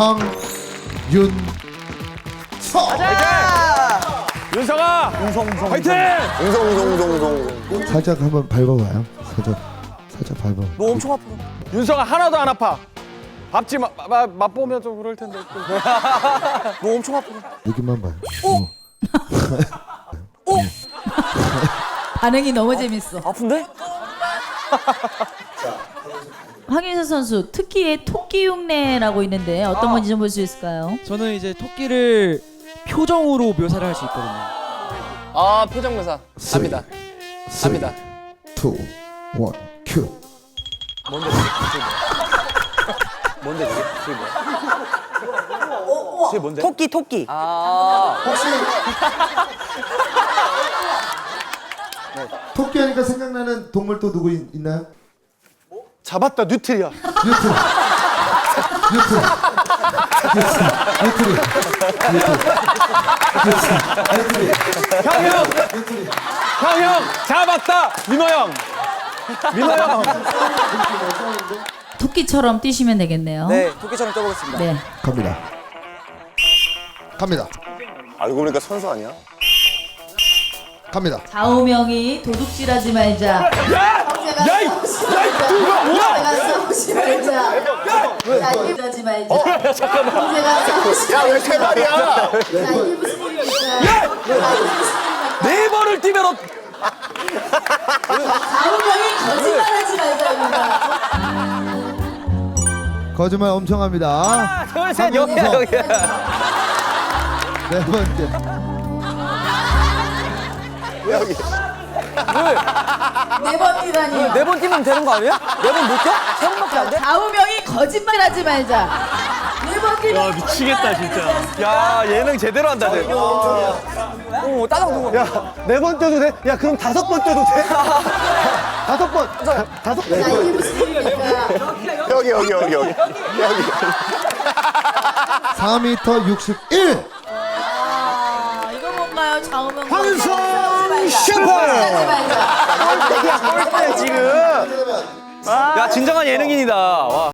황윤서 윤성아! 화이팅! 웅성 웅성 웅성 웅성. 살짝 한번 밟아봐요. 살짝 살짝 밟아 너 엄청 아파. 윤성아 하나도 안 아파. 밥집 맛보면 좀 그럴 텐데. 너 엄청 아파. 느낌만 봐요. 어. 반응이 너무 재밌어. 아픈데? 황윤서 선수 특기의 토끼 흉내라고 있는데 어떤 건지 좀 볼 수 있을까요? 저는 이제 토끼를 표정으로 묘사를 할 수 있거든요. 아 표정 묘사. 갑니다. 갑니다. 2 1 큐 뭔데 그게? 뭔데 그게? 그게 뭐야? 그게 뭔데? 토끼 토끼. 아 토끼 하니까 생각나는 동물 또 누구 있, 있나요? 잡았다 뉴트리아. 뉴트 뉴트 뉴트 뉴트 뉴트 형형! 형형 잡았다! 민호 형! 민호 형! 토끼처럼 뛰시면 되겠네요. 네 토끼처럼 떠보겠습니다. 네. 갑니다. 갑니다. 알고 보니까 선수 아니야? 갑니다. 좌우명이 도둑질하지 말자. 야이 이거 뭐야? 싸우지 말자. 싸우지 말자. 야왜 세 발이야? 네 번을 뛰면 어 좌우명이 거짓말하지 말자입니다. 거짓말 엄청 합니다. 둘셋 여기야 황윤서. 여기야. 네 번째 여기 네 번 뛰다니요. 네 번 뛰면 되는 거 아니야? 네 번 못 뛰어? 세 번밖에 안 돼? 좌우명이 거짓말하지 말자. 네 번 뛰면 미치겠다 진짜. 야 예능 제대로 한다 쟤. 어 따라오는 거. 네번 뛰어도 돼? 야 그럼 다섯 번 뛰어도 돼? 다섯 번 다섯 번 여기 여기 여기 여기 여기 4m 61 아, 뭔가요? 좌우명. 황윤성 슈퍼 야 진정한 예능인이다 와.